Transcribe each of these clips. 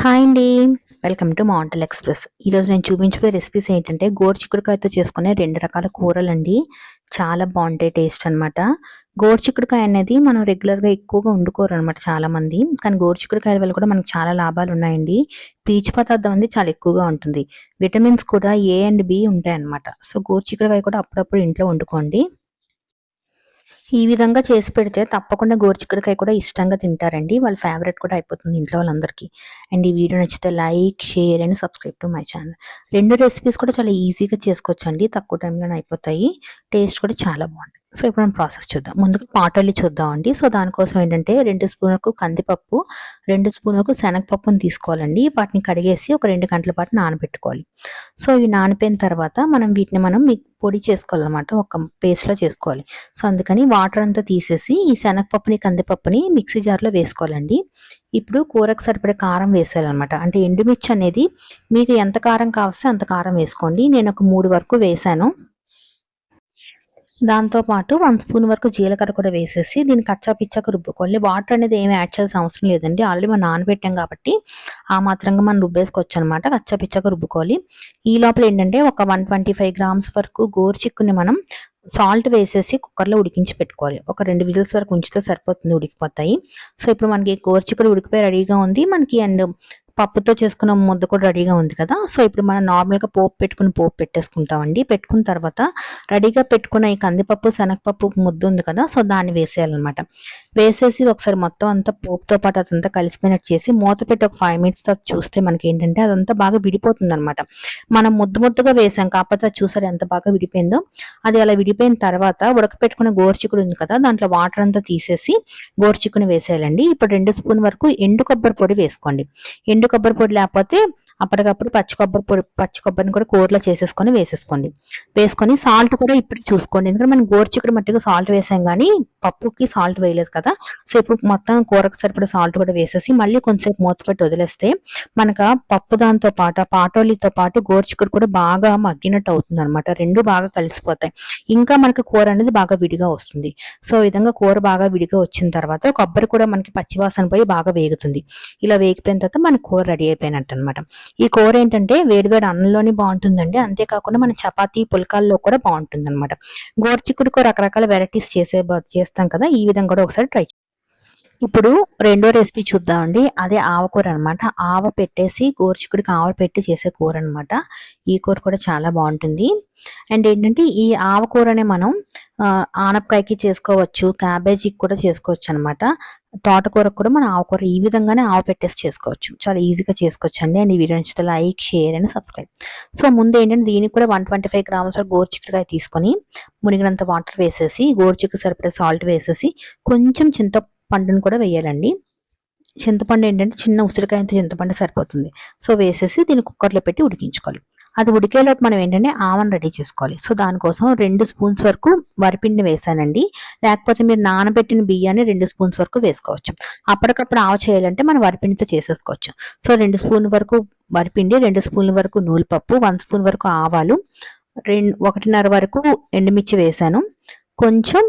Hi అండి. Welcome to మౌంటల్ express ఈరోజు నేను చూపించబోయే రెసిపీస్ ఏంటంటే గోరు చిక్కుడుకాయతో చేసుకునే రెండు రకాల కూరలు అండి చాలా బాగుంటాయి టేస్ట్ అనమాట గోరు చిక్కుడుకాయ అనేది మనం రెగ్యులర్గా ఎక్కువగా వండుకోరు అనమాట చాలా మంది కానీ గోరు చిక్కుడుకాయల వల్ల కూడా మనకు చాలా లాభాలు ఉన్నాయండి. పీచు పదార్థం అనేది చాలా ఎక్కువగా ఉంటుంది. విటమిన్స్ కూడా ఏ అండ్ బి ఉంటాయి అనమాట సో గోరు చిక్కుడుకాయ కూడా అప్పుడప్పుడు ఇంట్లో వండుకోండి. ఈ విధంగా చేసి పెడితే తప్పకుండా గోరుచిక్కుడుకాయ కూడా ఇష్టంగా తింటారండి. వాళ్ళ ఫేవరెట్ కూడా అయిపోతుంది ఇంట్లో వాళ్ళందరికీ. అండ్ ఈ వీడియో నచ్చితే like share and subscribe to my channel రెండు రెసిపీస్ కూడా చాలా ఈజీగా చేసుకోవచ్చండి. తక్కువ టైంలోనే అయిపోతాయి. టేస్ట్ కూడా చాలా బాగుంటుంది. సో ఇప్పుడు మనం ప్రాసెస్ చూద్దాం. ముందుగా చూద్దాం చూద్దామండి. సో దానికోసం ఏంటంటే రెండు స్పూన్లకు కందిపప్పు రెండు స్పూన్లకు శనగపప్పును తీసుకోవాలండి. వాటిని కడిగేసి ఒక రెండు గంటల పాటు నానబెట్టుకోవాలి. సో ఇవి నానిపోయిన తర్వాత మనం వీటిని మనం పొడి చేసుకోవాలన్నమాట. ఒక పేస్ట్లో చేసుకోవాలి. సో అందుకని వాటర్ అంతా తీసేసి ఈ శనగపప్పుని కందిపప్పుని మిక్సీ జార్లో వేసుకోవాలండి. ఇప్పుడు కూరకు సరిపడే కారం వేసేయాలన్నమాట. అంటే ఎండుమిర్చి అనేది మీకు ఎంత కారం కావస్తే అంత కారం వేసుకోండి. నేను ఒక మూడు వరకు వేసాను. దాంతోపాటు వన్ స్పూన్ వరకు జీలకర్ర కూడా వేసేసి దీన్ని కచ్చా పిచ్చాక రుబ్బుకోవాలి. వాటర్ అనేది ఏమి యాడ్ చేయాల్సిన అవసరం లేదండి. ఆల్రెడీ మనం నానబెట్టాం కాబట్టి ఆ మాత్రంగా మనం రుబ్బేసుకోవచ్చు అనమాట కచ్చా పిచ్చాక రుబ్బుకోవాలి. ఈ లోపల ఏంటంటే ఒక వన్ ట్వంటీ ఫైవ్ గ్రామ్స్ వరకు గోరు చిక్కుని మనం సాల్ట్ వేసేసి కుక్కర్లో ఉడికించి పెట్టుకోవాలి. ఒక రెండు విజిల్స్ వరకు ఉంచితే సరిపోతుంది ఉడికిపోతాయి. సో ఇప్పుడు మనకి గోరుచిక్కుడు ఉడికిపోయి రెడీగా ఉంది. మనకి అండ్ పప్పుతో చేసుకున్న ముద్ద కూడా రెడీగా ఉంది కదా. సో ఇప్పుడు మనం నార్మల్గా పోపు పెట్టుకుని పోపు పెట్టేసుకుంటామండి. పెట్టుకున్న తర్వాత రెడీగా పెట్టుకున్న ఈ కందిపప్పు శనగపప్పు ముద్ద ఉంది కదా. సో దాన్ని వేసేయాలన్నమాట. వేసేసి ఒకసారి మొత్తం అంతా పోపుతో పాటు అదంతా కలిసిపోయినట్టు చేసి మూత పెట్టి ఒక ఫైవ్ మినిట్స్ తర్వాత చూస్తే మనకి ఏంటంటే అదంతా బాగా విడిపోతుంది అనమాట మనం ముద్దు ముద్దగా వేసాం కాకపోతే అది చూసారు ఎంత బాగా విడిపోయిందో? అది అలా విడిపోయిన తర్వాత ఉడకపెట్టుకున్న గోరుచిక్కుడు ఉంది కదా దాంట్లో వాటర్ అంతా తీసేసి గోరుచిక్కుని వేసేయాలండి. ఇప్పుడు రెండు స్పూన్ వరకు ఎండు కొబ్బరి పొడి వేసుకోండి. ఎండు కొబ్బరి పొడి లేకపోతే అప్పటికప్పుడు పచ్చి కొబ్బరి పొడి పచ్చి కొబ్బరిని కూడా కూరలో చేసేసుకొని వేసేసుకోండి. వేసుకొని సాల్ట్ కూడా ఇప్పుడు చూసుకోండి. ఎందుకంటే మనం గోరుచిక్కుడు మట్టిగా సాల్ట్ వేసాం కానీ పప్పుకి సాల్ట్ వేయలేదు కదా. సో ఇప్పుడు మొత్తం కూరకు సరిపడే సాల్ట్ కూడా వేసేసి మళ్ళీ కొంచెంసేపు మూత పెట్టి వదిలేస్తే మనకు పప్పు దాంతో పాటు పాటోలితో పాటు గోరుచిక్కుడు కూడా బాగా మగ్గినట్టు అవుతుంది అనమాట రెండు బాగా కలిసిపోతాయి. ఇంకా మనకి కూర అనేది బాగా విడిగా వస్తుంది. సో ఈ విధంగా కూర బాగా విడిగా వచ్చిన తర్వాత కొబ్బరి కూడా మనకి పచ్చివాసన పోయి బాగా వేగుతుంది. ఇలా వేగిపోయిన తర్వాత మన కూర రెడీ అయిపోయినట్టు అనమాట ఈ కూర ఏంటంటే వేడివేడి అన్నంలోనే బాగుంటుందండి. అంతేకాకుండా మన చపాతీ పుల్కాల్లో కూడా బాగుంటుంది అనమాట గోరుచిక్కుడుకో రకరకాల వెరైటీస్ చేసే చేస్తాం కదా? ఈ విధంగా కూడా ఒకసారి ట్రై ఇప్పుడు రెండో రెసిపీ చూద్దామండి. అదే ఆవకూర అనమాట ఆవ పెట్టేసి గోరుచిక్కుడికి ఆవ పెట్టి చేసే కూర అనమాట ఈ కూర కూడా చాలా బాగుంటుంది. అండ్ ఏంటంటే ఈ ఆవకూరనే మనం ఆనపకాయకి చేసుకోవచ్చు క్యాబేజీకి కూడా చేసుకోవచ్చు అనమాట తోటకూరకు కూడా మనం ఆవకూర ఈ విధంగానే ఆవ పెట్టేసి చేసుకోవచ్చు. చాలా ఈజీగా చేసుకోవచ్చు అండి అండ్ ఈ వీడియో నచ్చితే like share and subscribe. So ముందు ఏంటంటే దీనికి కూడా వన్ ట్వంటీ ఫైవ్ గ్రామ్స్ గోరుచిక్కుడుకాయ తీసుకొని మునిగినంత వాటర్ వేసేసి గోరుచిక్కుడు సరిపడే సాల్ట్ వేసేసి కొంచెం చింత పండును కూడా వేయాలండి. చింతపండు ఏంటంటే చిన్న ఉసిరికాయ చింతపండు సరిపోతుంది. సో వేసేసి దీన్ని కుక్కర్లో పెట్టి ఉడికించుకోవాలి. అది ఉడికేలోపు మనం ఏంటంటే ఆవన్ రెడీ చేసుకోవాలి. సో దానికోసం రెండు స్పూన్స్ వరకు వరిపిండిని వేసానండి. లేకపోతే మీరు నానబెట్టిన బియ్యాన్ని రెండు స్పూన్స్ వరకు వేసుకోవచ్చు. అప్పటికప్పుడు ఆవ చేయాలంటే మనం వరిపిండితో చేసేసుకోవచ్చు. సో రెండు స్పూన్ వరకు వరిపిండి రెండు స్పూన్ల వరకు నూలుపప్పు వన్ స్పూన్ వరకు ఆవాలు రెండు ఒకటిన్నర వరకు ఎండుమిర్చి వేసాను. కొంచెం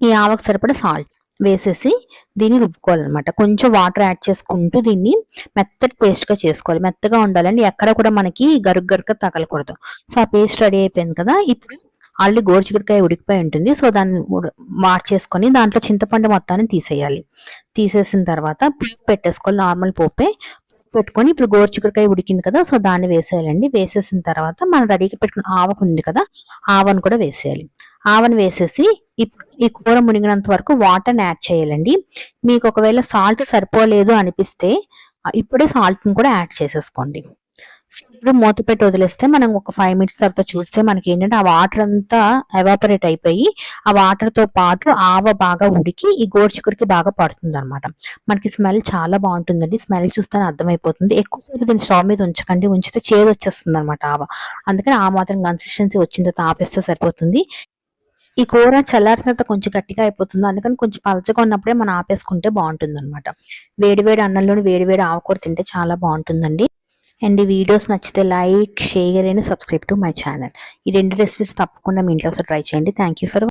ఈ ఆవకు సరిపడ సాల్ట్. వేసేసి దీన్ని రుబ్బుకోవాలన్నమాట. కొంచెం వాటర్ యాడ్ చేసుకుంటూ దీన్ని మెత్తటి పేస్ట్గా చేసుకోవాలి. మెత్తగా ఉండాలండి. ఎక్కడ కూడా మనకి గరుగ్ గరుగ్గా తగలకూడదు. సో ఆ పేస్ట్ రెడీ అయిపోయింది కదా. ఇప్పుడు ఆల్రెడీ గోరుచిగుడికాయ ఉడికిపోయి ఉంటుంది. సో దాన్ని మార్చేసుకొని దాంట్లో చింతపండు మొత్తాన్ని తీసేయాలి. తీసేసిన తర్వాత పోపు పెట్టేసుకోవాలి. నార్మల్ పోపే. పెట్టుకొని ఇప్పుడు గోరుచిగుడికాయ ఉడికింది కదా. సో దాన్ని వేసేయాలండి. వేసేసిన తర్వాత మనం రెడీగా పెట్టుకున్న ఆవకు ఉంది కదా. ఆవను కూడా వేసేయాలి. ఆవను వేసేసి ఈ కూర మునిగినంత వరకు వాటర్ని యాడ్ చేయాలండి. మీకు ఒకవేళ సాల్ట్ సరిపోలేదు అనిపిస్తే ఇప్పుడే సాల్ట్ని కూడా యాడ్ చేసేసుకోండి. ఇప్పుడు మూత పెట్టి వదిలేస్తే మనం ఒక ఫైవ్ మినిట్స్ తర్వాత చూస్తే మనకి ఏంటంటే ఆ వాటర్ అంతా ఎవాపరేట్ అయిపోయి ఆ వాటర్తో పాటు ఆవ బాగా ఉడికి ఈ గోరుచిక్కుడికి బాగా పడుతుంది అనమాట మనకి స్మెల్ చాలా బాగుంటుందండి. స్మెల్ చూస్తేనే అర్థమైపోతుంది. ఎక్కువసేపు దీన్ని స్టవ్ మీద ఉంచకండి. ఉంచితే చేదు వచ్చేస్తుంది అనమాట ఆవ. అందుకని ఆ మాత్రం కన్సిస్టెన్సీ వచ్చిన తర్వాత ఆపేస్తే సరిపోతుంది. ఈ కూర చల్లారిన కొంచెం గట్టిగా అయిపోతుంది. అందుకని కొంచెం పలచగా ఉన్నప్పుడే మనం ఆపేసుకుంటే బాగుంటుంది అనమాట వేడివేడి అన్నంలోని వేడివేడి ఆకుకూర తింటే చాలా బాగుంటుందండి. అండ్ ఈ వీడియోస్ నచ్చితే like share and subscribe to my channel. ఈ రెండు రెసిపీస్ తప్పకుండా మీ ఇంట్లో ఒకసారి ట్రై చేయండి. Thank you for